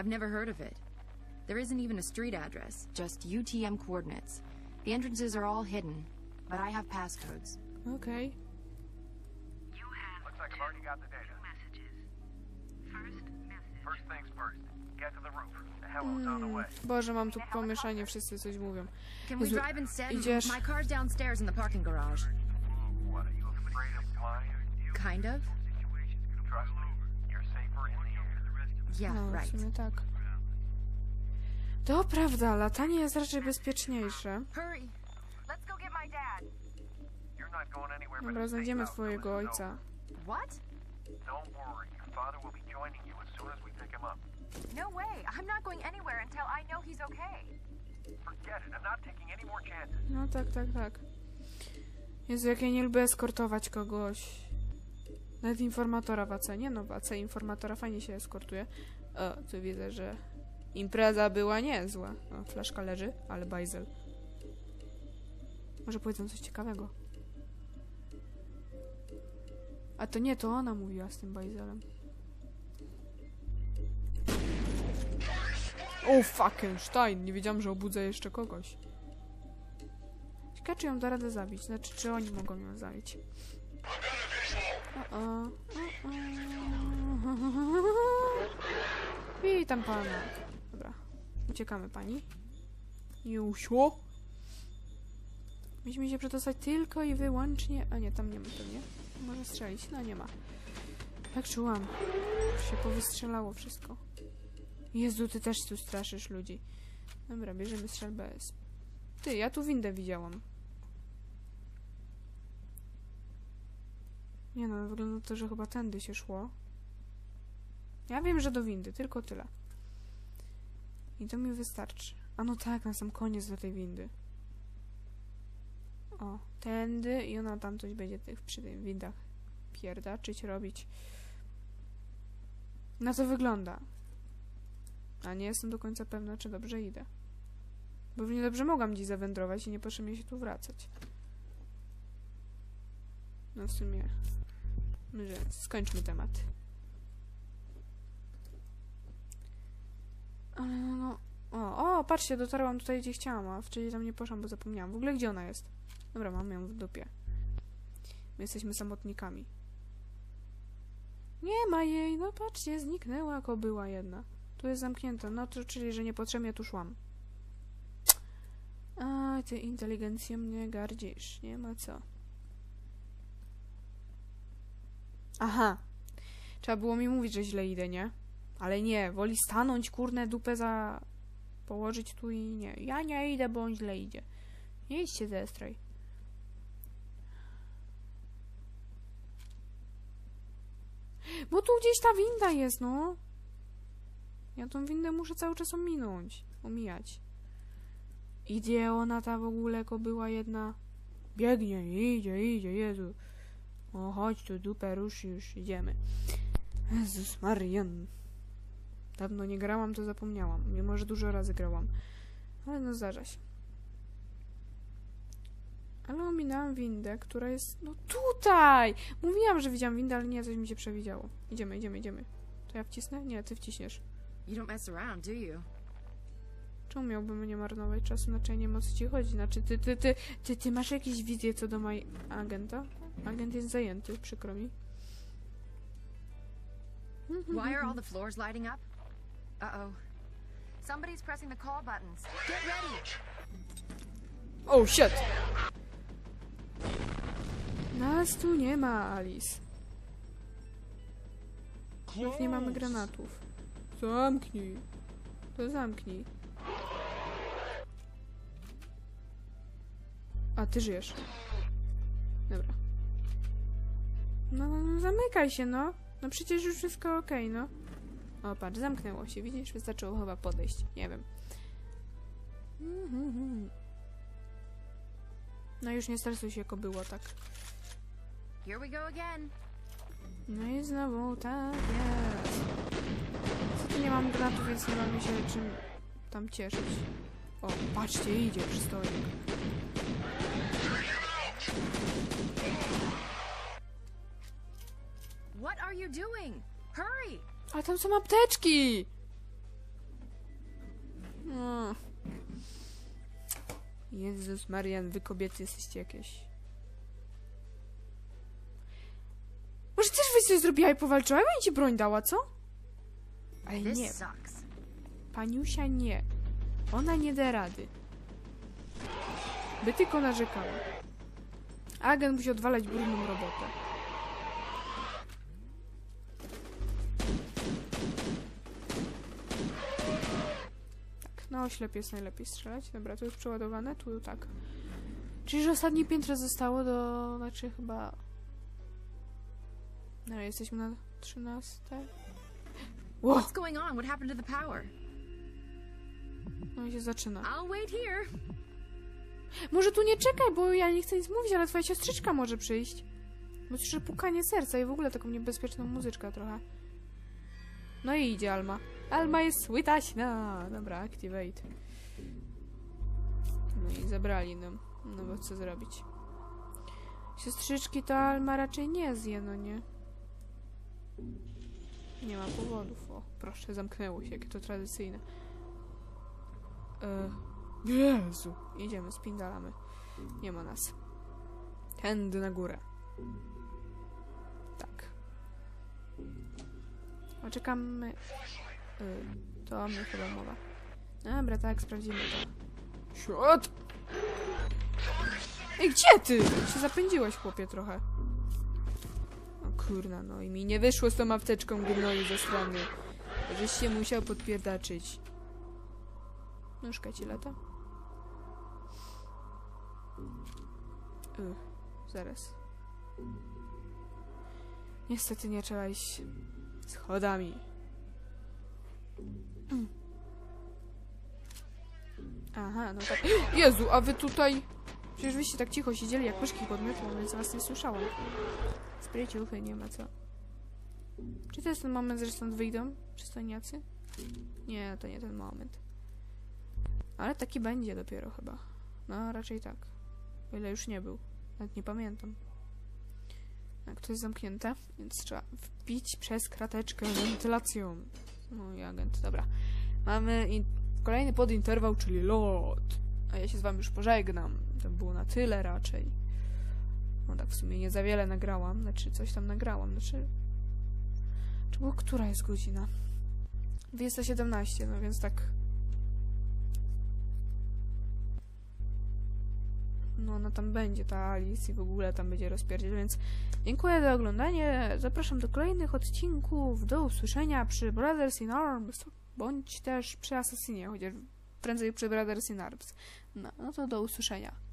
I've never heard of it. There isn't even a street address, just UTM coordinates. The entrances are all hidden, but I have passcodes. Okay. You have Looks like I've already got the data. two messages. First message. First things first. Get to the roof. The helo's on the hmm. way. Boże, mam tu pomieszanie, wszyscy coś mówią. Can we drive instead? idziesz? My car's downstairs in the parking garage. What, are you afraid of flying? Kind of? Trust Yeah, No, w sumie tak. To prawda, latanie jest raczej bezpieczniejsze. Dobra, znajdziemy twojego ojca. What? Don't worry, your father will be joining you as soon as we pick him up. No way. I'm not going anywhere until I know he's okay. Forget it, I'm not taking any more chances. No tak, tak, tak. Jezu, jak ja nie lubię eskortować kogoś. Nawet informatora w AC. Nie no, w AC informatora fajnie się eskortuje. O, tu widzę, że impreza była niezła. O, flaszka leży, ale bajzel. Może powiedzą coś ciekawego. A to nie, to ona mówiła z tym bajzelem. O, Fuckenstein! Nie wiedziałam, że obudzę jeszcze kogoś. Ciekawe, czy ją da radę zabić. Znaczy, czy oni mogą ją zabić. Witam pana. Dobra. Uciekamy pani. Jusiu. Musimy się przedostać tylko i wyłącznie... A nie, tam nie ma pewnie. Może strzelić. No nie ma. Tak czułam. Się powystrzelało wszystko. Jezu, ty też tu straszysz ludzi. Dobra, bierzemy strzelbę. Ty, ja tu windę widziałam. Nie no, wygląda to, że chyba tędy się szło. Ja wiem, że do windy, tylko tyle. I to mi wystarczy. A no tak, na sam koniec do tej windy. O, tędy i ona tam coś będzie tych przy tych windach pierdaczyć, robić. Na to wygląda. A nie jestem do końca pewna, czy dobrze idę. Bo równie dobrze mogłam dziś zawędrować i nie potrzebnie się tu wracać. No w sumie... Może skończmy temat. Ale no, no... O, o, patrzcie, dotarłam tutaj, gdzie chciałam, a wcześniej tam nie poszłam, bo zapomniałam. W ogóle gdzie ona jest? Dobra, mam ją w dupie. My jesteśmy samotnikami. Nie ma jej, no patrzcie, zniknęła jako była jedna. Tu jest zamknięta, no to czyli, że niepotrzebnie tu szłam. A, ty inteligencją mnie gardzisz, nie ma co. Aha. Trzeba było mi mówić, że źle idę, nie? Ale nie, woli stanąć, kurne, dupę za... położyć tu i nie. Ja nie idę, bo on źle idzie. Nie idźcie zestraj. Bo tu gdzieś ta winda jest, no. Ja tą windę muszę cały czas ominąć. Omijać. Idzie ona ta w ogóle, była jedna. Biegnie, idzie, idzie, Jezu. O, chodź tu, dupę, rusz już, idziemy. Jezus Marian. Dawno nie grałam, to zapomniałam. Mimo, że dużo razy grałam. Ale no zdarza się. Ale ominęłam windę, która jest... No tutaj! Mówiłam, że widziałam windę, ale nie, coś mi się przewidziało. Idziemy, idziemy, idziemy. To ja wcisnę? Nie, ty wciśniesz. You don't mess around, do you? Czemu miałbym nie marnować czasu? Znaczy, nie wiem o co ci chodzi. Znaczy, ty, ty, ty, ty, ty masz jakieś wizje co do mojej agenta? Agent jest zajęty, przykro mi. Why are all the floors lighting up? Uh-oh. Somebody's pressing the call buttons. Get ready! Oh, shit! Nas tu nie ma, Alice. Nawet nie mamy granatów. Zamknij. To zamknij. A, ty żyjesz. Dobra. No, no, no zamykaj się, no. No przecież już wszystko okej, no. O, patrz, zamknęło się, widzisz? Wystarczyło chyba podejść. Nie wiem. No już nie stresuj się, jako było, tak. No i znowu tak jest. Niestety nie mam granatów, więc nie mam się czym tam cieszyć. O, patrzcie, idzie przystojnik. Are you doing? Hurry! Ale tam są apteczki! Mm. Jezus Marian, wy kobiety jesteście jakieś. Może też byś coś zrobiła i powalczyła, bym ci broń dała, co? Ale nie. Paniusia nie. Ona nie da rady. By tylko narzekała. Agent musi odwalać brudną robotę. Na oślep jest najlepiej strzelać. Dobra, tu jest przeładowane, tu tak. Czyli, że ostatnie piętro zostało do... Znaczy chyba... No, jesteśmy na 13. Ło! What's going on? What happened to the power? No i się zaczyna. I'll wait here. Może tu nie czekaj, bo ja nie chcę nic mówić, ale twoja siostrzyczka może przyjść. Bo słyszę pukanie serca i w ogóle taką niebezpieczną muzyczkę trochę. No i idzie Alma. Alma jest słytaśna. Dobra, activate. No i zabrali nam. No bo co zrobić? Siostrzyczki to Alma raczej nie zje, no nie? Nie ma powodów. O, proszę, zamknęło się, jakie to tradycyjne. E, Jezu. Idziemy, spindalamy. Nie ma nas. Tędy na górę. Tak. Oczekamy... Y, to mnie chyba mowa. Dobra, tak, sprawdzimy to. Siot! Ej, gdzie ty? Się zapędziłeś, chłopie, trochę. O kurna, no i mi nie wyszło z tą apteczką gnoju ze strony. Żeś się musiał podpierdaczyć. Nóżka ci lata? Uch, zaraz. Niestety nie trzeba iść schodami. Mm. Aha, no tak. Jezu, a wy tutaj... Przecież wyście tak cicho siedzieli jak myszki pod więc was nie słyszałam. Spryciuchy, nie ma co. Czy to jest ten moment, że stąd wyjdą przystojniacy? Nie, to nie ten moment. Ale taki będzie dopiero chyba. No, raczej tak. O ile już nie był. Nawet nie pamiętam. Tak, to jest zamknięte, więc trzeba wbić przez krateczkę wentylacją. I agent, dobra. Mamy kolejny podinterwał, czyli lot. A ja się z wami już pożegnam. To było na tyle raczej. No tak, w sumie nie za wiele nagrałam. Znaczy, coś tam nagrałam. Znaczy... Czy było, która jest godzina? 217, no więc tak no ona tam będzie, ta Alice i w ogóle tam będzie rozpierdziel, więc dziękuję za oglądanie, zapraszam do kolejnych odcinków, do usłyszenia przy Brothers in Arms, bądź też przy Assassinie, chociaż prędzej przy Brothers in Arms. No, no to do usłyszenia.